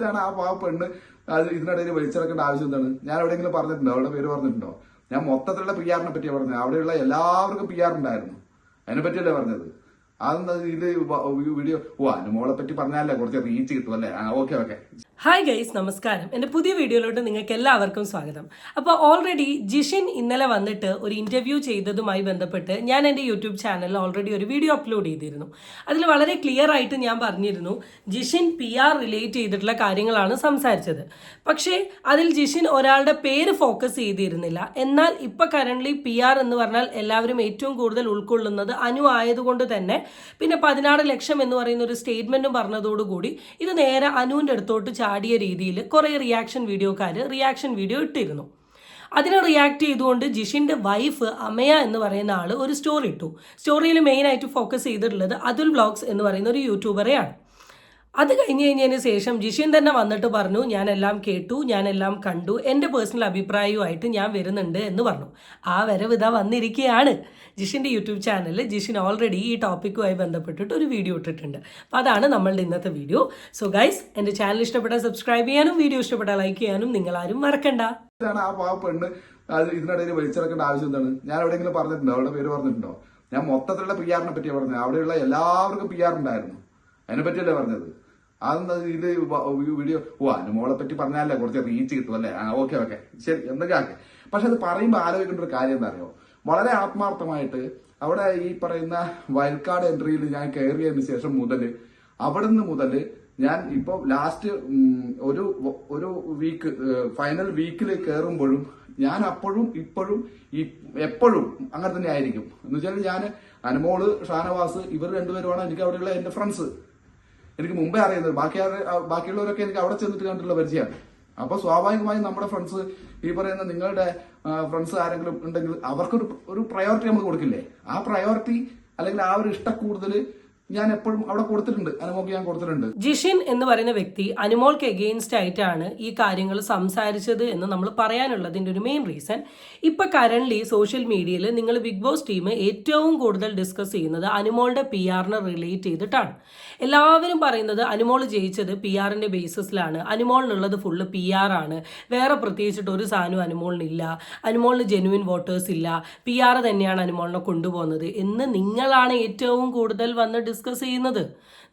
ഇതാണ് ആ പാവ പെണ്ണ്. അത് ഇതിനിടയിൽ വലിച്ചിറക്കേണ്ട ആവശ്യം എന്താണ്? ഞാൻ എവിടെയെങ്കിലും പറഞ്ഞിട്ടുണ്ടോ. അവളുടെ പേര് പറഞ്ഞിട്ടുണ്ടോ? ഞാൻ മൊത്തത്തിലുള്ള പി ആറിനെ പറ്റിയാണ് പറഞ്ഞത്. അവിടെയുള്ള എല്ലാവർക്കും പി ഉണ്ടായിരുന്നു. അതിനെ പറ്റിയല്ലേ പറഞ്ഞത്? അതെന്താ ഇത്? വീഡിയോ ഓ അനുമോളെ പറ്റി പറഞ്ഞാലേ കുറച്ച് റീച്ച് കിട്ടും അല്ലേ? ഓക്കെ ഓക്കെ ഹായ് ഗൈസ് നമസ്കാരം. എന്റെ പുതിയ വീഡിയോയിലോട്ട് നിങ്ങൾക്ക് എല്ലാവർക്കും സ്വാഗതം. അപ്പോൾ ഓൾറെഡി ജിഷിൻ ഇന്നലെ വന്നിട്ട് ഒരു ഇന്റർവ്യൂ ചെയ്തതുമായി ബന്ധപ്പെട്ട് ഞാൻ എന്റെ യൂട്യൂബ് ചാനലിൽ ഓൾറെഡി ഒരു വീഡിയോ അപ്ലോഡ് ചെയ്തിരുന്നു. അതിൽ വളരെ ക്ലിയർ ആയിട്ട് ഞാൻ പറഞ്ഞിരുന്നു ജിഷിൻ പി ആർ റിലേറ്റ് ചെയ്തിട്ടുള്ള കാര്യങ്ങളാണ് സംസാരിച്ചത്. പക്ഷേ അതിൽ ജിഷിൻ ഒരാളുടെ പേര് ഫോക്കസ് ചെയ്തിരുന്നില്ല. എന്നാൽ ഇപ്പോൾ കറന്റ്ലി പി ആർ എന്ന് പറഞ്ഞാൽ എല്ലാവരും ഏറ്റവും കൂടുതൽ ഉൾക്കൊള്ളുന്നത് അനു ആയതുകൊണ്ട് തന്നെ പിന്നെ പതിനാറ് ലക്ഷം എന്ന് പറയുന്ന ഒരു സ്റ്റേറ്റ്മെന്റും പറഞ്ഞതോടുകൂടി ഇത് നേരെ അനുവിന്റെ അടുത്തോട്ട് ചാടിയ രീതിയിൽ കുറേ റിയാക്ഷൻ വീഡിയോക്കാർ റിയാക്ഷൻ വീഡിയോ ഇട്ടിരുന്നു. അതിനെ റിയാക്ട് ചെയ്തുകൊണ്ട് ജിഷിന്റെ വൈഫ് അമയ എന്ന് പറയുന്ന ആൾ ഒരു സ്റ്റോറി ഇട്ടു. സ്റ്റോറിയിൽ മെയിനായിട്ട് ഫോക്കസ് ചെയ്തിട്ടുള്ളത് അതുൽ വ്ളോഗ്സ് എന്ന് പറയുന്ന ഒരു യൂട്യൂബറെയാണ് അത് കഴിഞ്ഞ് കഴിഞ്ഞതിന് ശേഷം ജിഷിൻ തന്നെ വന്നിട്ട് പറഞ്ഞു ഞാനെല്ലാം കേട്ടു ഞാനെല്ലാം കണ്ടു എന്റെ പേഴ്സണൽ അഭിപ്രായവുമായിട്ട് ഞാൻ വരുന്നുണ്ട് എന്ന് പറഞ്ഞു. ആ വരവ് ഇതാ വന്നിരിക്കുകയാണ്. ജിഷിന്റെ യൂട്യൂബ് ചാനലിൽ ജിഷിൻ ഓൾറെഡി ഈ ടോപ്പിക്കുമായി ബന്ധപ്പെട്ടിട്ട് ഒരു വീഡിയോ ഇട്ടിട്ടുണ്ട്. അപ്പോൾ അതാണ് നമ്മളുടെ ഇന്നത്തെ വീഡിയോ സോ ഗൈസ് എന്റെ ചാനൽ ഇഷ്ടപ്പെട്ടാൽ സബ്സ്ക്രൈബ് ചെയ്യാനും വീഡിയോ ഇഷ്ടപ്പെട്ടാൽ ലൈക്ക് ചെയ്യാനും നിങ്ങൾ ആരും മറക്കണ്ട ആ ഇതിനിടയിൽ വലിച്ചിറക്കേണ്ട ആവശ്യം എന്താണ്? ഞാൻ എവിടെയെങ്കിലും പറഞ്ഞിട്ടുണ്ടോ? അവളുടെ പേര് പറഞ്ഞിട്ടുണ്ടോ? ഞാൻ മൊത്തത്തിലുള്ള പി ആറിനെ പറ്റിയാണ് പറഞ്ഞത്. അവിടെയുള്ള എല്ലാവർക്കും പി ആർ ഉണ്ടായിരുന്നു. അതിനെ പറ്റിയല്ലേ പറഞ്ഞത്? അതെന്താ ഇത് വീഡിയോ ഓ അനുമോളെ പറ്റി പറഞ്ഞാലേ കുറച്ച് റീച്ച് കിട്ടും അല്ലേ? ഓക്കെ ഓക്കെ ശരി എന്തൊക്കെ ആക്കെ? പക്ഷെ അത് പറയുമ്പോൾ ആലോചിക്കേണ്ട ഒരു കാര്യം എന്താ അറിയോ വളരെ ആത്മാർത്ഥമായിട്ട് അവിടെ ഈ പറയുന്ന വയൽക്കാട് എൻട്രിയിൽ ഞാൻ കയറിയതിന് ശേഷം മുതൽ അവിടുന്ന് മുതൽ ഞാൻ ഇപ്പൊ ലാസ്റ്റ് ഒരു ഒരു വീക്ക് ഫൈനൽ വീക്കിൽ കയറുമ്പോഴും ഞാൻ അപ്പോഴും ഇപ്പോഴും ഈ- എപ്പോഴും അങ്ങനെ തന്നെ ആയിരിക്കും. എന്ന് വെച്ചാൽ ഞാൻ അനുമോൾ ഷാനവാസ് ഇവർ രണ്ടുപേരുമാണ് എനിക്ക് അവിടെയുള്ള എന്റെ ഫ്രണ്ട്സ് എനിക്ക് മുമ്പേ അറിയുന്നത് ബാക്കി ബാക്കിയുള്ളവരൊക്കെ എനിക്ക് അവിടെ ചെന്നിട്ട് കണ്ടിട്ടുള്ള പരിചയമാണ്. അപ്പൊ സ്വാഭാവികമായും നമ്മുടെ ഫ്രണ്ട്സ് ഈ പറയുന്ന നിങ്ങളുടെ ഫ്രണ്ട്സ് ആരെങ്കിലും ഉണ്ടെങ്കിൽ അവർക്കൊരു ഒരു പ്രയോറിറ്റി നമ്മൾ കൊടുക്കില്ലേ? ആ പ്രയോറിറ്റി അല്ലെങ്കിൽ ആ ഒരു ഇഷ്ടക്കൂടുതൽ ഞാൻ എപ്പോഴും അവിടെ കൊടുത്തിട്ടുണ്ട്. അനുമോൾക്ക് ഞാൻ കൊടുത്തിട്ടുണ്ട്. ജിഷിൻ എന്ന് പറയുന്ന വ്യക്തി അനുമോൾക്ക് എഗെയിൻസ്റ്റ് ആയിട്ടാണ് ഈ കാര്യങ്ങൾ സംസാരിച്ചത് എന്ന് നമ്മൾ പറയാനുള്ളതിന്റെ ഒരു മെയിൻ റീസൺ ഇപ്പൊ കറന്റ്ലി സോഷ്യൽ മീഡിയയിൽ നിങ്ങൾ ബിഗ് ബോസ് ടീം ഏറ്റവും കൂടുതൽ ഡിസ്കസ് ചെയ്യുന്നത് അനുമോളുടെ പി ആറിനെ റിലേറ്റ് ചെയ്തിട്ടാണ്. എല്ലാവരും പറയുന്നത് അനുമോൾ ജയിച്ചത് പി ആറിന്റെ ബേസിസിലാണ് അനുമോളിനുള്ളത് ഫുള്ള് പി ആർ ആണ്. വേറെ പ്രത്യേകിച്ചിട്ട് ഒരു സാധനവും അനുമോളിനില്ല. അനുമോളിന് ജെനുവിൻ വോട്ടേഴ്സ് ഇല്ല. പി ആർ തന്നെയാണ് അനുമോളിനെ കൊണ്ടുപോകുന്നത് എന്ന് നിങ്ങളാണ് ഏറ്റവും കൂടുതൽ വന്ന് ഡിസ്കസ് ചെയ്യുന്നത്.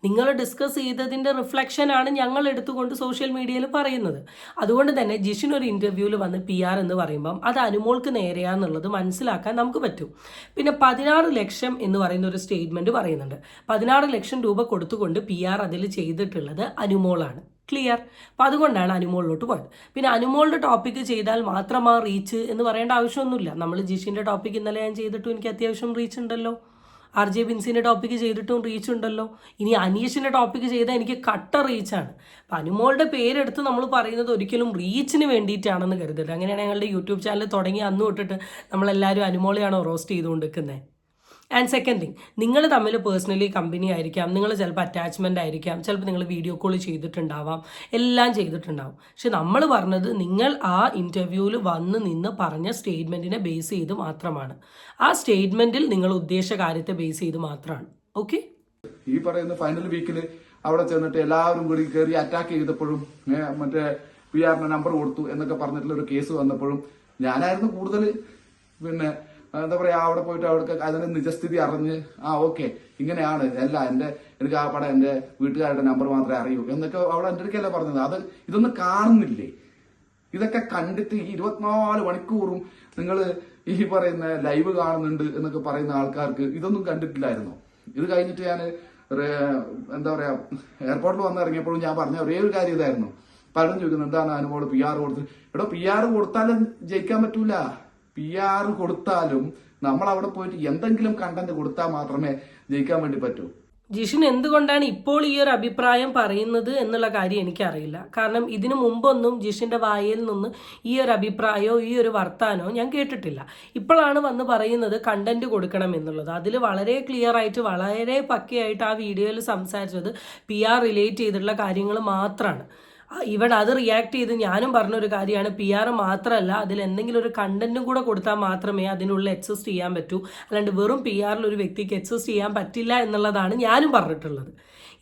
നിങ്ങൾ ഡിസ്കസ് ചെയ്തതിന്റെ റിഫ്ലക്ഷനാണ് ഞങ്ങൾ എടുത്തുകൊണ്ട് സോഷ്യൽ മീഡിയയിൽ പറയുന്നത്. അതുകൊണ്ട് തന്നെ ജിഷിൻ ഒരു ഇന്റർവ്യൂവിൽ വന്ന് പി ആർ എന്ന് പറയുമ്പം അത് അനുമോൾക്ക് നേരെയാന്നുള്ളത് മനസ്സിലാക്കാൻ നമുക്ക് പറ്റും. പിന്നെ പതിനാറ് ലക്ഷം എന്ന് പറയുന്ന ഒരു സ്റ്റേറ്റ്മെന്റ് പറയുന്നുണ്ട്. പതിനാറ് ലക്ഷം രൂപ കൊടുത്തുകൊണ്ട് പി ആർ അതിൽ ചെയ്തിട്ടുള്ളത് അനുമോളാണ്. ക്ലിയർ അപ്പം അതുകൊണ്ടാണ് അനുമോളിലോട്ട് പോയത്. പിന്നെ അനുമോളുടെ ടോപ്പിക്ക് ചെയ്താൽ മാത്രം ആ റീച്ച് എന്ന് പറയേണ്ട ആവശ്യമൊന്നുമില്ല. നമ്മൾ ജിഷിന്റെ ടോപ്പിക്ക് ഇന്നലെ ഞാൻ ചെയ്തിട്ടും എനിക്ക് അത്യാവശ്യം റീച്ച് ഉണ്ടല്ലോ. ആർ ജെ ബിൻസിന്റെ ടോപ്പിക്ക് ചെയ്തിട്ടും റീച്ച് ഉണ്ടല്ലോ. ഇനി അനീഷിന്റെ ടോപ്പിക്ക് ചെയ്താൽ എനിക്ക് കട്ട റീച്ചാണ് അപ്പം അനുമോളുടെ പേരെടുത്ത് നമ്മൾ പറയുന്നത് ഒരിക്കലും റീച്ചിന് വേണ്ടിയിട്ടാണെന്ന് കരുതരുത്. അങ്ങനെയാണ് ഞങ്ങളുടെ യൂട്യൂബ് ചാനൽ തുടങ്ങി അന്ന് തൊട്ടിട്ട് നമ്മളെല്ലാവരും അനുമോളെയാണോ റോസ്റ്റ് ചെയ്തുകൊണ്ടിരിക്കുന്നത് ആൻഡ് സെക്കൻഡ് തിങ് നിങ്ങൾ തമ്മിൽ പേഴ്സണലി കമ്പനി ആയിരിക്കാം. നിങ്ങൾ ചിലപ്പോൾ അറ്റാച്ച്മെന്റ് ആയിരിക്കാം. ചിലപ്പോൾ നിങ്ങൾ വീഡിയോ കോൾ ചെയ്തിട്ടുണ്ടാവാം. എല്ലാം ചെയ്തിട്ടുണ്ടാവും. പക്ഷെ നമ്മൾ പറഞ്ഞത് നിങ്ങൾ ആ ഇന്റർവ്യൂവിൽ വന്ന് നിന്ന് പറഞ്ഞ സ്റ്റേറ്റ്മെന്റിനെ ബേസ് ചെയ്ത് മാത്രമാണ്. ആ സ്റ്റേറ്റ്മെന്റിൽ നിങ്ങൾ ഉദ്ദേശ കാര്യത്തെ ബേസ് ചെയ്ത് മാത്രമാണ്. ഓക്കെ ഈ പറയുന്ന ഫൈനൽ വീക്കിൽ അവിടെ ചെന്നിട്ട് എല്ലാവരും കൂടി കയറി അറ്റാക്ക് ചെയ്തപ്പോഴും മറ്റേ പി ആറിന്റെ നമ്പർ കൊടുത്തു എന്നൊക്കെ പറഞ്ഞിട്ടുള്ള ഒരു കേസ് വന്നപ്പോഴും ഞാനായിരുന്നു കൂടുതൽ പിന്നെ എന്താ പറയാ അവിടെ പോയിട്ട് അവിടെ അതിന്റെ നിജസ്ഥിതി അറിഞ്ഞ് ആ ഓക്കെ ഇങ്ങനെയാണ് അല്ല എന്റെ എനിക്ക് ആ പടം എന്റെ വീട്ടുകാരുടെ നമ്പർ മാത്രമേ അറിയൂ എന്നൊക്കെ അവിടെ എന്റെ അടുക്കല്ലേ പറഞ്ഞത്. അത് ഇതൊന്നും കാണുന്നില്ലേ? ഇതൊക്കെ കണ്ടിട്ട് ഈ ഇരുപത്തിനാല് മണിക്കൂറും നിങ്ങൾ ഈ പറയുന്ന ലൈവ് കാണുന്നുണ്ട് എന്നൊക്കെ പറയുന്ന ആൾക്കാർക്ക് ഇതൊന്നും കണ്ടിട്ടില്ലായിരുന്നു? ഇത് കഴിഞ്ഞിട്ട് ഞാൻ എന്താ പറയാ എയർപോർട്ടിൽ വന്നിറങ്ങിയപ്പോഴും ഞാൻ പറഞ്ഞ ഒരേ ഒരു കാര്യം ഇതായിരുന്നു. പലരും ചോദിക്കുന്നു എന്താണ് അനുഭവം പി ആർ കൊടുത്ത്? എടോ പി ആർ കൊടുത്താലും ജയിക്കാൻ പറ്റൂല. പി ആർ കൊടുത്താലും നമ്മൾ അവിടെ പോയിട്ട് എന്തെങ്കിലും കണ്ടന്റ് കൊടുത്താൽ മാത്രമേ ജയിക്കാൻ വേണ്ടി പറ്റൂ. ജിഷിൻ എന്തുകൊണ്ടാണ് ഇപ്പോൾ ഈ ഒരു അഭിപ്രായം പറയുന്നത് എന്നുള്ള കാര്യം എനിക്കറിയില്ല. കാരണം ഇതിനു മുമ്പൊന്നും ജിഷിന്റെ വായിൽ നിന്ന് ഈ ഒരു അഭിപ്രായമോ ഈ ഒരു വർത്താനോ ഞാൻ കേട്ടിട്ടില്ല. ഇപ്പോഴാണ് വന്ന് പറയുന്നത് കണ്ടന്റ് കൊടുക്കണം എന്നുള്ളത്. അതിൽ വളരെ ക്ലിയർ ആയിട്ട് വളരെ പക്കയായിട്ട് ആ വീഡിയോയിൽ സംസാരിച്ചത് പി റിലേറ്റ് ചെയ്തിട്ടുള്ള കാര്യങ്ങൾ മാത്രമാണ് ഇവിടെ അത് റിയാക്ട് ചെയ്ത് ഞാനും പറഞ്ഞൊരു കാര്യമാണ്. പി ആർ മാത്രമല്ല അതിൽ എന്തെങ്കിലും ഒരു കണ്ടന്റും കൂടെ കൊടുത്താൽ മാത്രമേ അതിനുള്ളിൽ എക്സിസ്റ്റ് ചെയ്യാൻ പറ്റൂ. അല്ലാണ്ട് വെറും പി ആറിൽ ഒരു വ്യക്തിക്ക് എക്സിസ്റ്റ് ചെയ്യാൻ പറ്റില്ല എന്നുള്ളതാണ് ഞാനും പറഞ്ഞിട്ടുള്ളത്.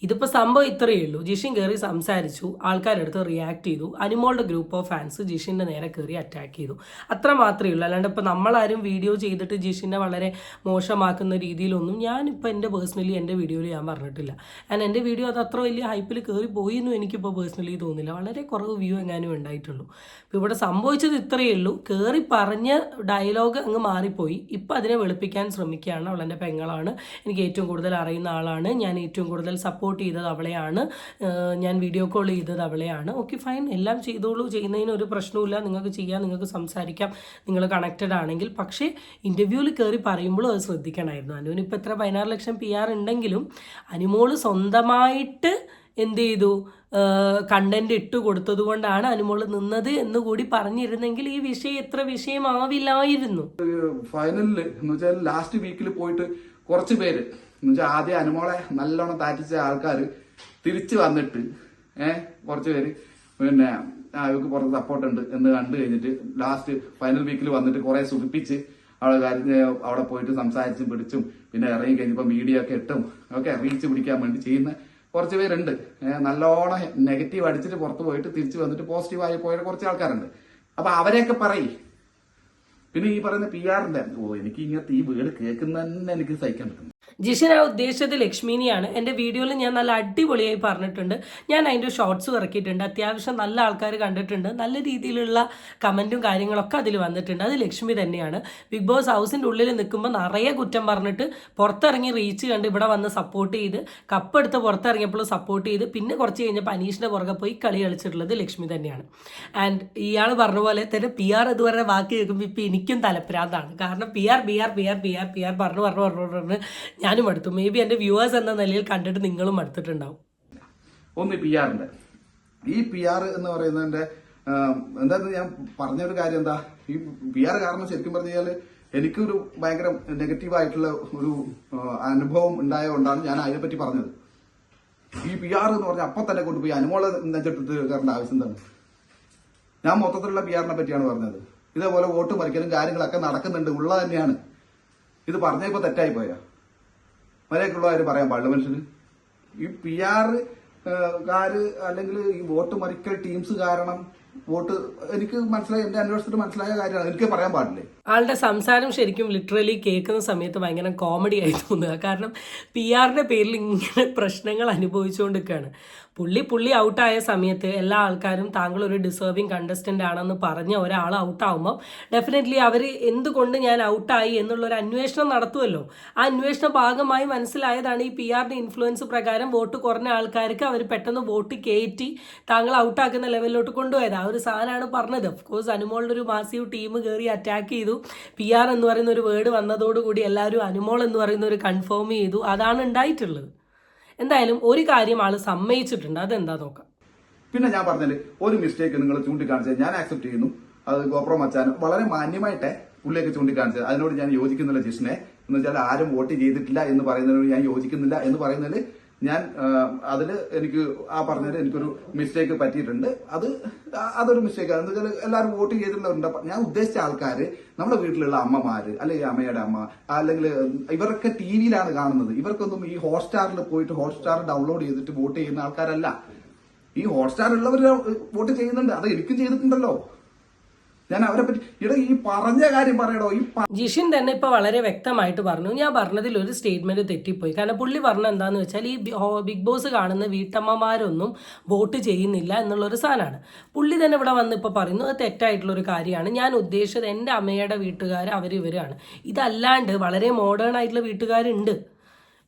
ഇതിപ്പോൾ സംഭവം ഇത്രയേ ഉള്ളൂ. ജിഷിൻ കയറി സംസാരിച്ചു. ആൾക്കാരെടുത്ത് റിയാക്ട് ചെയ്തു. അനിമോളുടെ ഗ്രൂപ്പ് ഓഫ് ഫാൻസ് ജിഷിന്റെ നേരെ കയറി അറ്റാക്ക് ചെയ്തു. അത്ര മാത്രമേ ഉള്ളൂ. അല്ലാണ്ട് ഇപ്പോൾ നമ്മളാരും വീഡിയോ ചെയ്തിട്ട് ജിഷിനെ വളരെ മോശമാക്കുന്ന രീതിയിലൊന്നും ഞാനിപ്പോൾ എന്റെ പേഴ്സണലി എന്റെ വീഡിയോയിൽ ഞാൻ പറഞ്ഞിട്ടില്ല. ആൻഡ് എന്റെ വീഡിയോ അത് അത്ര വലിയ ഹൈപ്പിൽ കയറി പോയി എന്നും എനിക്കിപ്പോൾ പേഴ്സണലി തോന്നില്ല. വളരെ കുറവ് വ്യൂ എങ്ങാനും ഉണ്ടായിട്ടുള്ളൂ. ഇപ്പോൾ ഇവിടെ സംഭവിച്ചത് ഇത്രയേ ഉള്ളൂ. കയറി പറഞ്ഞ് ഡയലോഗ് അങ്ങ് മാറിപ്പോയി. ഇപ്പോൾ അതിനെ വെളുപ്പിക്കാൻ ശ്രമിക്കുകയാണ് അവളെന്റെ പെങ്ങളാണ്. എനിക്ക് ഏറ്റവും കൂടുതൽ അറിയുന്ന ആളാണ്. ഞാൻ ഏറ്റവും കൂടുതൽ സപ്പോർട്ട് ചെയ്തത് അവളെയാണ്. ഞാൻ വീഡിയോ കോൾ ചെയ്തത് അവളെയാണ്. ഓക്കെ ഫൈൻ എല്ലാം ചെയ്തോളൂ. ചെയ്യുന്നതിന് ഒരു പ്രശ്നവുമില്ല. നിങ്ങൾക്ക് ചെയ്യാം നിങ്ങൾക്ക് സംസാരിക്കാം. നിങ്ങൾ കണക്റ്റഡ് ആണെങ്കിൽ. പക്ഷേ ഇന്റർവ്യൂവിൽ കയറി പറയുമ്പോഴും അത് ശ്രദ്ധിക്കണമായിരുന്നു. അനുവിന് ഇപ്പോൾ എത്ര പതിനാറ് ലക്ഷം പി ആർ ഉണ്ടെങ്കിലും അനുമോൾ സ്വന്തമായിട്ട് എന്ത് ചെയ്തു കണ്ടന്റ് ഇട്ട് കൊടുത്തത് കൊണ്ടാണ് അനുമോൾ നിന്നത് എന്ന് കൂടി പറഞ്ഞിരുന്നെങ്കിൽ ഈ വിഷയം എത്ര വിഷയമാവില്ലായിരുന്നു. ഫൈനലിൽ എന്ന് വെച്ചാൽ ലാസ്റ്റ് വീക്കിൽ പോയിട്ട് കുറച്ച് പേര് എന്ന് വെച്ചാൽ ആദ്യം അനുമോളെ നല്ലോണം താറ്റിച്ച ആൾക്കാർ തിരിച്ചു വന്നിട്ട് ഏഹ് കുറച്ച് പേര് പിന്നെ ആ ഇവർക്ക് പുറത്ത് സപ്പോർട്ട് ഉണ്ട് എന്ന് കണ്ടു കഴിഞ്ഞിട്ട് ലാസ്റ്റ് ഫൈനൽ വീക്കിൽ വന്നിട്ട് കുറെ സുഖിപ്പിച്ച് അവിടെ അവിടെ പോയിട്ട് സംസാരിച്ചും പിടിച്ചും പിന്നെ ഇറങ്ങി കഴിഞ്ഞപ്പോൾ മീഡിയ ഒക്കെ ഇട്ടും ഒക്കെ റീച്ച് പിടിക്കാൻ വേണ്ടി ചെയ്യുന്ന കുറച്ച് പേരുണ്ട്. നല്ലോണം നെഗറ്റീവ് അടിച്ചിട്ട് പുറത്ത് പോയിട്ട് തിരിച്ചു വന്നിട്ട് പോസിറ്റീവായി പോയ കുറച്ച് ആൾക്കാരുണ്ട്. അപ്പൊ അവരെയൊക്കെ പറയും. പിന്നെ ഈ പറയുന്ന പി ആറിന്റെ ഓ എനിക്ക് ഇങ്ങനത്തെ ഈ വീട് കേൾക്കുന്ന തന്നെ എനിക്ക് സഹിക്കാൻ പറ്റുന്നു ജിഷൻ ഉദ്ദേശിച്ചത് ലക്ഷ്മിനെയാണ്. എന്റെ വീഡിയോയിൽ ഞാൻ നല്ല അടിപൊളിയായി പറഞ്ഞിട്ടുണ്ട്. ഞാൻ അതിന്റെ ഷോർട്സ് ഇറക്കിയിട്ടുണ്ട്. അത്യാവശ്യം നല്ല ആൾക്കാർ കണ്ടിട്ടുണ്ട്. നല്ല രീതിയിലുള്ള കമന്റും കാര്യങ്ങളൊക്കെ അതിൽ വന്നിട്ടുണ്ട്. അത് ലക്ഷ്മി തന്നെയാണ്. ബിഗ് ബോസ് ഹൗസിന്റെ ഉള്ളിൽ നിൽക്കുമ്പോൾ നിറയെ കുറ്റം പറഞ്ഞിട്ട് പുറത്തിറങ്ങി റീച്ച് കണ്ട് ഇവിടെ വന്ന് സപ്പോർട്ട് ചെയ്ത് കപ്പെടുത്ത് പുറത്തിറങ്ങിയപ്പോൾ സപ്പോർട്ട് ചെയ്ത് പിന്നെ കുറച്ച് കഴിഞ്ഞപ്പോൾ അനീഷിന്റെ പുറകെ പോയി കളി കളിച്ചിട്ടുള്ളത് ലക്ഷ്മി തന്നെയാണ്. ആൻഡ് ഇയാൾ പറഞ്ഞ പോലെ തന്നെ പി ആർ ഇതുവരെ വാക്ക് കേൾക്കുമ്പോൾ ഇപ്പം എനിക്കും തലപ്രാന്താണ്. കാരണം P R P R P R P R P R പറഞ്ഞു പറഞ്ഞു പറഞ്ഞു പറഞ്ഞു ഞാനും അടുത്തു മേ ബി എന്റെ വ്യൂവേഴ്സ് എന്ന നിലയിൽ കണ്ടിട്ട് നിങ്ങളും അടുത്തിട്ടുണ്ടാവും ഒന്ന് പി ആറിന്റെ ഈ പി ആർ എന്ന് പറയുന്നതിന്റെ എന്താ ഞാൻ പറഞ്ഞ ഒരു കാര്യം എന്താ? ഈ പി ആർ കാരണം ശരിക്കും പറഞ്ഞു കഴിഞ്ഞാൽ എനിക്കൊരു ഭയങ്കര നെഗറ്റീവ് ആയിട്ടുള്ള ഒരു അനുഭവം ഉണ്ടായതുകൊണ്ടാണ് ഞാൻ അതിനെപ്പറ്റി പറഞ്ഞത്. ഈ പി ആർ എന്ന് പറഞ്ഞാൽ അപ്പം തന്നെ കൊണ്ടുപോയി അനുമോളെ നെഞ്ചെടുത്ത് കയറേണ്ട ആവശ്യം തന്നെ ഞാൻ മൊത്തത്തിലുള്ള പി ആറിനെ പറ്റിയാണ് പറഞ്ഞത്. ഇതേപോലെ വോട്ട് മറിക്കലും കാര്യങ്ങളൊക്കെ നടക്കുന്നുണ്ട്. ഉള്ള തന്നെയാണ്. ഇത് പറഞ്ഞപ്പോ തെറ്റായി പോയാ. മര്യാദക്കുള്ളവർ പറയാൻ പാടില്ല മനുഷ്യന്. ഈ പി ആർ കാര് അല്ലെങ്കിൽ ഈ വോട്ട് മറിക്കൽ ടീംസ് കാരണം വോട്ട് എനിക്ക് മനസ്സിലായി എന്റെ അന്വേഷണത്തിന് മനസ്സിലായ കാര്യമാണ്. എനിക്ക് പറയാൻ പാടില്ലേ? ആളുടെ സംസാരം ശരിക്കും ലിറ്ററലി കേൾക്കുന്ന സമയത്ത് ഭയങ്കര കോമഡി ആയി തോന്നുക. കാരണം പി ആറിന്റെ പേരിൽ ഇങ്ങനെ പ്രശ്നങ്ങൾ അനുഭവിച്ചുകൊണ്ടിരിക്കുകയാണ്. പുള്ളി പുള്ളി ഔട്ടായ സമയത്ത് എല്ലാ ആൾക്കാരും താങ്കൾ ഒരു ഡിസേർവിങ് കണ്ടസ്റ്റന്റ് ആണെന്ന് പറഞ്ഞ് ഒരാൾ ഔട്ടാവുമ്പം ഡെഫിനറ്റ്ലി അവർ എന്തുകൊണ്ട് ഞാൻ ഔട്ടായി എന്നുള്ളൊരു അന്വേഷണം നടത്തുമല്ലോ ആ അന്വേഷണ ഭാഗമായി മനസ്സിലായതാണ് ഈ പി ആറിന്റെ ഇൻഫ്ലുവൻസ് പ്രകാരം വോട്ട് കുറഞ്ഞ ആൾക്കാർക്ക് അവർ പെട്ടെന്ന് വോട്ട് കയറ്റി താങ്കൾ ഔട്ടാക്കുന്ന ലെവലിലോട്ട് കൊണ്ടുപോയത്. ആ ഒരു സാധനമാണ് പറഞ്ഞത്. ഓഫ് കോഴ്സ് അനുമോളുടെ ഒരു മാസീവ് ടീം കയറി അറ്റാക്ക് ചെയ്തു. പി ആർ എന്ന് പറയുന്ന ഒരു വേർഡ് വന്നതോടുകൂടി എല്ലാവരും അനുമോൾ എന്ന് പറയുന്ന ഒരു കൺഫേം ചെയ്തു. അതാണ് ഉണ്ടായിട്ടുള്ളത്. എന്തായാലും ഒരു കാര്യം ആൾ സമ്മതിച്ചിട്ടുണ്ട്. അതെന്താ നോക്കാം. പിന്നെ ഞാൻ പറഞ്ഞത് ഒരു മിസ്റ്റേക്ക് നിങ്ങൾ ചൂണ്ടിക്കാണിച്ചത് ഞാൻ ആക്സെപ്റ്റ് ചെയ്യുന്നു. അത് ഗോപ്രോ മച്ചാൻ വളരെ മാന്യമായിട്ടെ പുള്ളിയൊക്കെ ചൂണ്ടിക്കാണിച്ചത്. അതിനോട് ഞാൻ യോജിക്കുന്നില്ല ജിഷ്ണെ. എന്ന് വെച്ചാൽ ആരും വോട്ട് ചെയ്തിട്ടില്ല എന്ന് പറയുന്നതിനോട് ഞാൻ യോജിക്കുന്നില്ല എന്ന് പറയുന്നതിൽ ഞാൻ അതിൽ എനിക്ക് ആ പറഞ്ഞതിൽ എനിക്കൊരു മിസ്റ്റേക്ക് പറ്റിയിട്ടുണ്ട്. അത് അതൊരു മിസ്റ്റേക്ക് എന്ന് വെച്ചാൽ എല്ലാവരും വോട്ട് ചെയ്തിട്ടുള്ളവരുണ്ട്. ഞാൻ ഉദ്ദേശിച്ച ആൾക്കാര് നമ്മുടെ വീട്ടിലുള്ള അമ്മമാര് അല്ലെങ്കിൽ അമ്മയുടെ അമ്മ അല്ലെങ്കിൽ ഇവരൊക്കെ ടി വിയിലാണ് കാണുന്നത്. ഇവർക്കൊന്നും ഈ ഹോട്ട്സ്റ്റാറിൽ പോയിട്ട് ഹോട്ട്സ്റ്റാർ ഡൗൺലോഡ് ചെയ്തിട്ട് വോട്ട് ചെയ്യുന്ന ആൾക്കാരല്ല. ഈ ഹോട്ട്സ്റ്റാർ ഉള്ളവർ വോട്ട് ചെയ്യുന്നുണ്ട്. അത് എനിക്കും ചെയ്തിട്ടുണ്ടല്ലോ. ഞാൻ അവരെ പറ്റി ഈ പറഞ്ഞ കാര്യം പറയടോ ഈ ജിഷിൻ തന്നെ ഇപ്പൊ വളരെ വ്യക്തമായിട്ട് പറഞ്ഞു. ഞാൻ പറഞ്ഞതിൽ ഒരു സ്റ്റേറ്റ്മെന്റ് തെറ്റിപ്പോയി. കാരണം പുള്ളി പറഞ്ഞ എന്താന്ന് വെച്ചാൽ ഈ ബിഗ് ബോസ് കാണുന്ന വീട്ടമ്മമാരൊന്നും വോട്ട് ചെയ്യുന്നില്ല എന്നുള്ള ഒരു സാധനമാണ് പുള്ളി തന്നെ ഇവിടെ വന്ന് ഇപ്പോൾ പറയുന്നു അത് തെറ്റായിട്ടുള്ള ഒരു കാര്യമാണ്. ഞാൻ ഉദ്ദേശിച്ചത് എന്റെ അമ്മയുടെ വീട്ടുകാർ അവർ ഇവരാണ്. ഇതല്ലാണ്ട് വളരെ മോഡേൺ ആയിട്ടുള്ള വീട്ടുകാരുണ്ട്.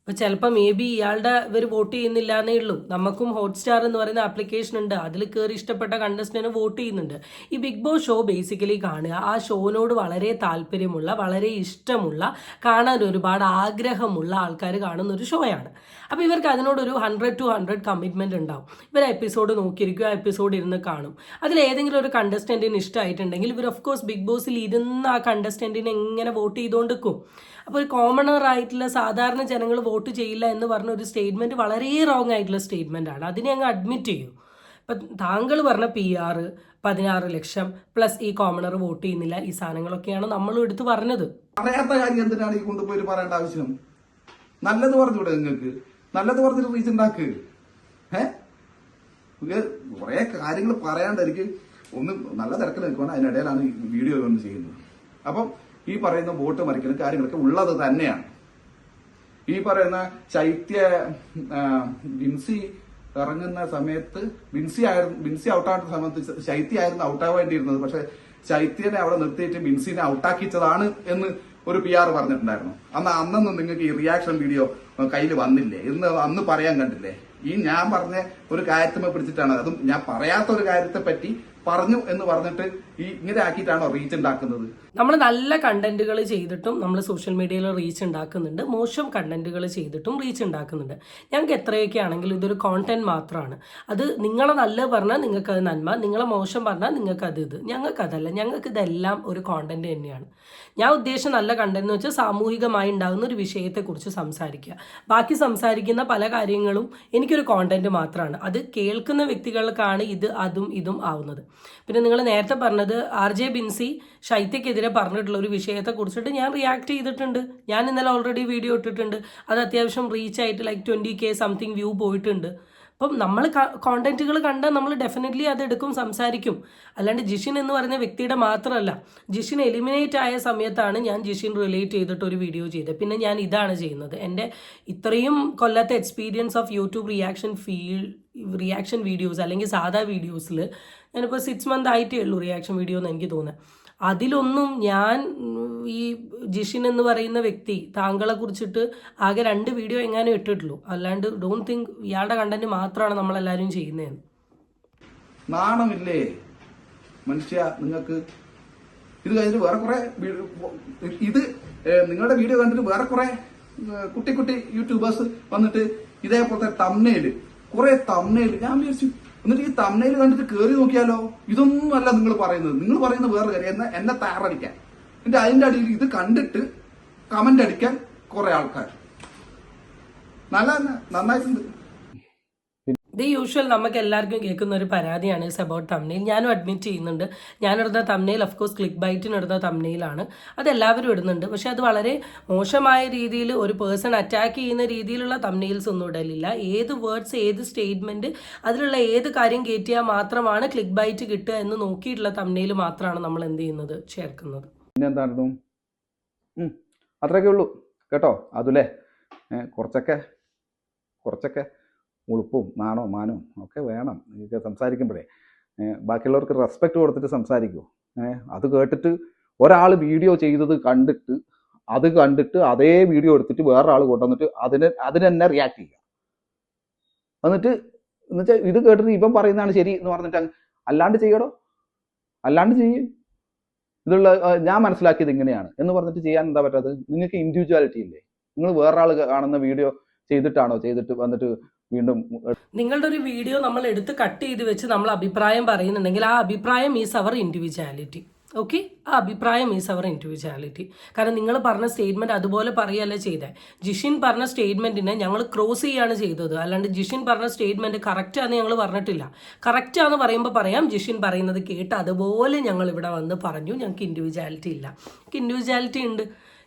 ഇപ്പോൾ ചിലപ്പോൾ മേ ബി ഇയാളുടെ ഇവർ വോട്ട് ചെയ്യുന്നില്ല എന്നേ ഉള്ളൂ. നമുക്കും ഹോട്ട്സ്റ്റാർ എന്ന് പറയുന്ന ആപ്ലിക്കേഷൻ ഉണ്ട്. അതിൽ കയറി ഇഷ്ടപ്പെട്ട കണ്ടസ്റ്റന്റിന് വോട്ട് ചെയ്യുന്നുണ്ട്. ഈ ബിഗ് ബോസ് ഷോ ബേസിക്കലി കാണുക. ആ ഷോനോട് വളരെ താല്പര്യമുള്ള വളരെ ഇഷ്ടമുള്ള കാണാൻ ഒരുപാട് ആഗ്രഹമുള്ള ആൾക്കാർ കാണുന്ന ഒരു ഷോയാണ് അപ്പോൾ ഇവർക്ക് അതിനോടൊരു ഹൺഡ്രഡ് ടു ഹൺഡ്രഡ് കമ്മിറ്റ്മെന്റ് ഉണ്ടാവും. ഇവർ എപ്പിസോഡ് നോക്കിയിരിക്കും ആ എപ്പിസോഡ് ഇരുന്ന് കാണും. അതിൽ ഏതെങ്കിലും ഒരു കണ്ടസ്റ്റന്റിന് ഇഷ്ടമായിട്ടുണ്ടെങ്കിൽ ഇവർ ഓഫ് കോഴ്സ് ബിഗ് ബോസിൽ ഇരുന്ന് ആ കണ്ടസ്റ്റന്റിനെ എങ്ങനെ വോട്ട് ചെയ്തുകൊണ്ടിരിക്കും അപ്പോൾ ഒരു കോമണർ ആയിട്ടുള്ള സാധാരണ ജനങ്ങൾ വോട്ട് ചെയ്യില്ല എന്ന് പറഞ്ഞ ഒരു സ്റ്റേറ്റ്മെന്റ് വളരെ റോങ് ആയിട്ടുള്ള സ്റ്റേറ്റ്മെന്റ് ആണ്. അതിനെ അങ്ങ് അഡ്മിറ്റ് ചെയ്യൂ. ഇപ്പം താങ്കൾ പറഞ്ഞ പി ആർ പതിനാറ് ലക്ഷം പ്ലസ് ഈ കോമണർ വോട്ട് ചെയ്യുന്നില്ല ഈ സാധനങ്ങളൊക്കെയാണ് നമ്മൾ എടുത്ത് പറഞ്ഞത്. പറയാത്ത കാര്യം എന്തിനാണ് ഈ കൊണ്ടുപോയി പറയേണ്ട ആവശ്യം? നല്ലത് പറഞ്ഞൂടെ നിങ്ങൾക്ക്? നല്ലത് പറഞ്ഞിട്ട് റീച്ച് ഉണ്ടാക്ക്. ഇത് കുറെ കാര്യങ്ങൾ പറയാണ്ട് എനിക്ക് ഒന്ന് നല്ല തിരക്കിൽ നിൽക്കുവാണ്. അതിനിടയിലാണ് ഈ വീഡിയോ ഒന്ന് ചെയ്യുന്നത്. അപ്പം ഈ പറയുന്ന ബോട്ട് മറിക്കുന്ന കാര്യങ്ങളൊക്കെ ഉള്ളത് തന്നെയാണ്. ഈ പറയുന്ന ശൈത്യ ബിൻസി ഇറങ്ങുന്ന സമയത്ത് വിൻസി ആയിരുന്നു വിൻസി ഔട്ടാകുന്ന സമയത്ത് ശൈത്യ ആയിരുന്നു ഔട്ടാവേണ്ടിയിരുന്നത് പക്ഷെ ശൈത്യനെ അവിടെ നിർത്തിയിട്ട് ബിൻസിനെ ഔട്ടാക്കിച്ചതാണ് എന്ന് ഒരു പി ആർ പറഞ്ഞിട്ടുണ്ടായിരുന്നു. അന്ന് അന്നൊന്നും നിങ്ങൾക്ക് ഈ റിയാക്ഷൻ വീഡിയോ കയ്യിൽ വന്നില്ലേ? ഇന്ന് അന്ന് പറയാൻ കണ്ടില്ലേ? ഈ ഞാൻ പറഞ്ഞ ഒരു കാര്യത്തിനെ പിടിച്ചിട്ടാണ്. അതും ഞാൻ പറയാത്ത ഒരു കാര്യത്തെ പറ്റി പറഞ്ഞു എന്ന് പറഞ്ഞിട്ട് ഈ ഇങ്ങനെ ആക്കിയിട്ടാണോ റീച്ച് ഉണ്ടാക്കുന്നത്? നമ്മൾ നല്ല കണ്ടന്റുകൾ ചെയ്തിട്ടും നമ്മൾ സോഷ്യൽ മീഡിയയിൽ റീച്ച് ഉണ്ടാക്കുന്നുണ്ട്. മോശം കണ്ടന്റുകൾ ചെയ്തിട്ടും റീച്ച് ഉണ്ടാക്കുന്നുണ്ട്. ഞങ്ങൾക്ക് എത്രയൊക്കെ ആണെങ്കിലും ഇതൊരു കോണ്ടന്റ് മാത്രമാണ് അത് നിങ്ങളെ നല്ല പറഞ്ഞാൽ നിങ്ങൾക്ക് അത് നന്മ നിങ്ങളെ മോശം പറഞ്ഞാൽ നിങ്ങൾക്ക് അത് ഇത്. ഞങ്ങൾക്ക് അതല്ല ഞങ്ങൾക്ക് ഇതെല്ലാം ഒരു കോണ്ടന്റ് തന്നെയാണ്. ഞാൻ ഉദ്ദേശം നല്ല കണ്ടന്റ് എന്ന് വെച്ചാൽ സാമൂഹികമായി ഉണ്ടാകുന്ന ഒരു വിഷയത്തെക്കുറിച്ച് സംസാരിക്കുക. ബാക്കി സംസാരിക്കുന്ന പല കാര്യങ്ങളും എനിക്കൊരു കോണ്ടന്റ് മാത്രമാണ് അത് കേൾക്കുന്ന വ്യക്തികൾക്കാണ് ഇത് അതും ഇതും ആവുന്നത്. പിന്നെ നിങ്ങൾ നേരത്തെ പറഞ്ഞത് ആർ ജെ ബിൻസി ശൈത്യക്കെതിരെ പറഞ്ഞിട്ടുള്ള ഒരു വിഷയത്തെ കുറിച്ചിട്ട് ഞാൻ റിയാക്ട് ചെയ്തിട്ടുണ്ട്. ഞാൻ ഇന്നലെ ഓൾറെഡി വീഡിയോ ഇട്ടിട്ടുണ്ട്. അത് അത്യാവശ്യം റീച്ച് ആയിട്ട് like twenty K something view പോയിട്ടുണ്ട്. അപ്പം നമ്മൾ കോണ്ടന്റുകൾ കണ്ടാൽ നമ്മൾ ഡെഫിനറ്റ്ലി അത് എടുക്കും സംസാരിക്കും. അല്ലാണ്ട് ജിഷിൻ എന്ന് പറയുന്ന വ്യക്തിയുടെ മാത്രമല്ല ജിഷിൻ എലിമിനേറ്റ് ആയ സമയത്താണ് ഞാൻ ജിഷിൻ റിലേറ്റ് ചെയ്തിട്ട് ഒരു വീഡിയോ ചെയ്തത്. പിന്നെ ഞാൻ ഇതാണ് ചെയ്യുന്നത്. എന്റെ ഇത്രയും കൊല്ലത്തെ experience of YouTube reaction feel reaction videos അല്ലെങ്കിൽ സാധാ വീഡിയോസിൽ ഞാനിപ്പോൾ സിക്സ് മന്ത് ആയിട്ടേ ഉള്ളൂ റിയാക്ഷൻ വീഡിയോ എന്ന് എനിക്ക് തോന്നുന്നത് അതിലൊന്നും ഞാൻ ഈ ജിഷിൻ എന്ന് പറയുന്ന വ്യക്തി താങ്കളെ കുറിച്ചിട്ട് ആകെ രണ്ട് വീഡിയോ എങ്ങാനും ഇട്ടിട്ടുള്ളൂ. അല്ലാണ്ട് ഡോണ്ട് തിങ്ക് ഇയാളുടെ കണ്ടന്റ് മാത്രമാണ് നമ്മളെല്ലാവരും ചെയ്യുന്നതെന്ന്. നാണമില്ലേ? മനുഷ്യ നിങ്ങൾക്ക് ഇത് കഴിഞ്ഞിട്ട് വേറെ കുറെ ഇത് നിങ്ങളുടെ വീഡിയോ കണ്ടിട്ട് വേറെ കുറെ കുട്ടി കുട്ടി യൂട്യൂബേഴ്സ് വന്നിട്ട് ഇതേപോലത്തെ തമ്മനയിൽ കുറെ തമ്മനയിൽ ഞാൻ വിചാരിച്ചു എന്നിട്ട് ഈ തമ്മനയിൽ കണ്ടിട്ട് കേറി നോക്കിയാലോ? ഇതൊന്നും അല്ല നിങ്ങൾ പറയുന്നത്. നിങ്ങൾ പറയുന്നത് വേറെ കാര്യം. എന്നെ എന്നെ തയ്യാറടിക്കാൻ എന്നിട്ട് അതിന്റെ അടിയിൽ ഇത് കണ്ടിട്ട് കമന്റ് അടിക്കാൻ കുറെ ആൾക്കാർ നല്ല. നന്നായിട്ടുണ്ട്. ഇത് യൂഷ്വൽ നമുക്ക് എല്ലാവർക്കും കേൾക്കുന്ന ഒരു പരാതിയാണ് ഇസ് അബൌട്ട് തമ്നെയിൽ ഞാനും അഡ്മിറ്റ് ചെയ്യുന്നുണ്ട്. ഞാനിടുന്ന തമ്നെയിൽ ഓഫ് കോഴ്സ് ക്ലിക്ക് ബൈറ്റിന് ഇടുന്ന തമ്നെയിലാണ് അത് എല്ലാവരും ഇടുന്നുണ്ട്. പക്ഷെ അത് വളരെ മോശമായ രീതിയിൽ ഒരു പേഴ്സൺ അറ്റാക്ക് ചെയ്യുന്ന രീതിയിലുള്ള തമ്നെയിൽസ് ഒന്നും ഇടലില്ല. ഏത് വേർഡ്സ് ഏത് സ്റ്റേറ്റ്മെന്റ് അതിലുള്ള ഏത് കാര്യം കയറ്റിയാൽ മാത്രമാണ് ക്ലിക്ക് ബൈറ്റ് കിട്ടുക എന്ന് നോക്കിയിട്ടുള്ള തമ്നെയിൽ മാത്രമാണ് നമ്മൾ എന്ത് ചെയ്യുന്നത്? ചേർക്കുന്നത്. അത്രയൊക്കെ ഉള്ളൂ. കേട്ടോ? അതുലേ. കുറച്ചൊക്കെ. കുറച്ചൊക്കെ. ഉളുപ്പും നാണോ മാനോ ഒക്കെ വേണം. ഇതൊക്കെ സംസാരിക്കുമ്പോഴേ. ബാക്കിയുള്ളവർക്ക് റെസ്പെക്റ്റ് കൊടുത്തിട്ട് സംസാരിക്കൂ. അത് കേട്ടിട്ട് ഒരാൾ വീഡിയോ ചെയ്തത് കണ്ടിട്ട് അത് കണ്ടിട്ട് അതേ വീഡിയോ എടുത്തിട്ട് വേറൊരാൾ കൊണ്ടുവന്നിട്ട് അതിന് അതിന് തന്നെ റിയാക്ട് ചെയ്യുക. എന്നിട്ട് എന്നുവെച്ചാൽ ഇത് കേട്ടിട്ട് ഇപ്പം പറയുന്നതാണ് ശരി എന്ന് പറഞ്ഞിട്ട് അല്ലാണ്ട് ചെയ്യടോ. അല്ലാണ്ട് ചെയ്യും. ഇതുള്ള ഞാൻ മനസ്സിലാക്കിയത് ഇങ്ങനെയാണ് എന്ന് പറഞ്ഞിട്ട് ചെയ്യാൻ എന്താ പറ്റാത്തത്? നിങ്ങൾക്ക് ഇൻഡിവിജ്വാലിറ്റി ഇല്ലേ? നിങ്ങൾ വേറൊരാൾ കാണുന്ന വീഡിയോ ചെയ്തിട്ടാണോ? ചെയ്തിട്ട് വന്നിട്ട് വീണ്ടും നിങ്ങളുടെ ഒരു വീഡിയോ നമ്മൾ എടുത്ത് കട്ട് ചെയ്ത് വെച്ച് നമ്മൾ അഭിപ്രായം പറയുന്നുണ്ടെങ്കിൽ ആ അഭിപ്രായം ഈസ് അവർ ഇൻഡിവിജ്വാലിറ്റി ഓക്കെ ആ അഭിപ്രായം ഈസ് അവർ ഇൻഡിവിജ്വാലിറ്റി കാരണം നിങ്ങൾ പറഞ്ഞ സ്റ്റേറ്റ്മെന്റ് അതുപോലെ പറയല്ല ചെയ്തേ. ജിഷിൻ പറഞ്ഞ സ്റ്റേറ്റ്മെന്റിനെ ഞങ്ങൾ ക്രോസ് ചെയ്യാണ് ചെയ്തത്. അല്ലാണ്ട് ജിഷിൻ പറഞ്ഞ സ്റ്റേറ്റ്മെന്റ് കറക്റ്റ് ആണെന്ന് ഞങ്ങൾ പറഞ്ഞിട്ടില്ല. കറക്റ്റ് ആണെന്ന് പറയുമ്പോൾ പറയാം. ജിഷിൻ പറയുന്നത് കേട്ട് അതുപോലെ ഞങ്ങൾ ഇവിടെ വന്ന് പറഞ്ഞു. ഞങ്ങൾക്ക് ഇൻഡിവിജ്വാലിറ്റി ഇല്ല. ഇൻഡിവിജ്വാലിറ്റി ഉണ്ട്.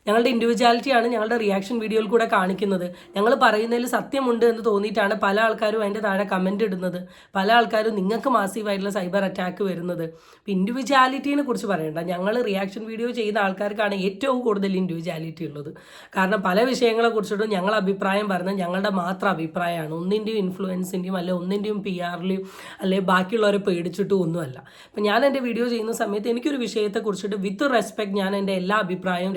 ഞങ്ങളുടെ ഇൻഡിവിജ്വാലിറ്റിയാണ് ഞങ്ങളുടെ റിയാക്ഷൻ വീഡിയോയിൽ കൂടെ കാണിക്കുന്നത്. ഞങ്ങൾ പറയുന്നതിൽ സത്യമുണ്ട് എന്ന് തോന്നിയിട്ടാണ് പല ആൾക്കാരും അതിന്റെ താഴെ കമന്റ് ഇടുന്നത്. പല ആൾക്കാരും നിങ്ങൾക്ക് മാസീവായിട്ടുള്ള സൈബർ അറ്റാക്ക് വരുന്നത്. ഇപ്പം ഇൻഡിവിജ്വാലിറ്റീനെ കുറിച്ച് പറയണ്ട. ഞങ്ങൾ റിയാക്ഷൻ വീഡിയോ ചെയ്യുന്ന ആൾക്കാർക്കാണ് ഏറ്റവും കൂടുതൽ ഇൻഡിവിജ്വാലിറ്റി ഉള്ളത്. കാരണം പല വിഷയങ്ങളെ കുറിച്ചിട്ടും ഞങ്ങൾ അഭിപ്രായം പറയുന്നത് ഞങ്ങളുടെ മാത്രം അഭിപ്രായമാണ്. ഒന്നിന്റെയും ഇൻഫ്ലുവൻസിന്റെയും അല്ലെ ഒന്നിന്റെയും പി ആറിലെയും അല്ലെ ബാക്കിയുള്ളവരെ പേടിച്ചിട്ടും ഒന്നുമല്ല. അപ്പം ഞാൻ എന്റെ വീഡിയോ ചെയ്യുന്ന സമയത്ത് എനിക്കൊരു വിഷയത്തെ കുറിച്ചിട്ട് വിത്ത് റെസ്പെക്ട് ഞാൻ എന്റെ എല്ലാ അഭിപ്രായവും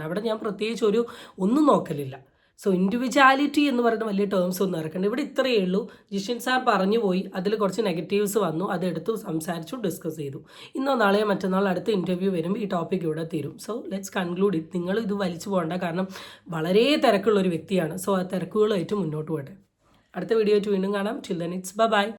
രേഖപ്പെടുത്തുന്നുണ്ട് അവിടെ ഞാൻ പ്രത്യേകിച്ച് ഒരു ഒന്നും നോക്കലില്ല. സോ ഇൻഡിവിജ്വാലിറ്റി എന്ന് പറയുന്ന വലിയ ടേംസ് ഒന്നും ഇറക്കണ്ട. ഇവിടെ ഇത്രയേ ഉള്ളൂ. ജിഷിൻ സാർ പറഞ്ഞു പോയി. അതിൽ കുറച്ച് നെഗറ്റീവ്സ് വന്നു. അതെടുത്തു സംസാരിച്ചു ഡിസ്കസ് ചെയ്തു. ഇന്നോ നാളെയോ മറ്റന്നാൾ അടുത്ത ഇന്റർവ്യൂ വരും. ഈ ടോപ്പിക് ഇവിടെ തീരും. സോ ലെറ്റ്സ് കൺക്ലൂഡ് ഇറ്റ് നിങ്ങൾ ഇത് വലിച്ചു പോകണ്ട. കാരണം വളരെ തിരക്കുള്ള ഒരു വ്യക്തിയാണ്. സോ ആ തിരക്കുകളായിട്ട് മുന്നോട്ട് പോകട്ടെ. അടുത്ത വീഡിയോ വീണ്ടും കാണാം. ചിൽ ദൻ ഇറ്റ്സ് ബൈ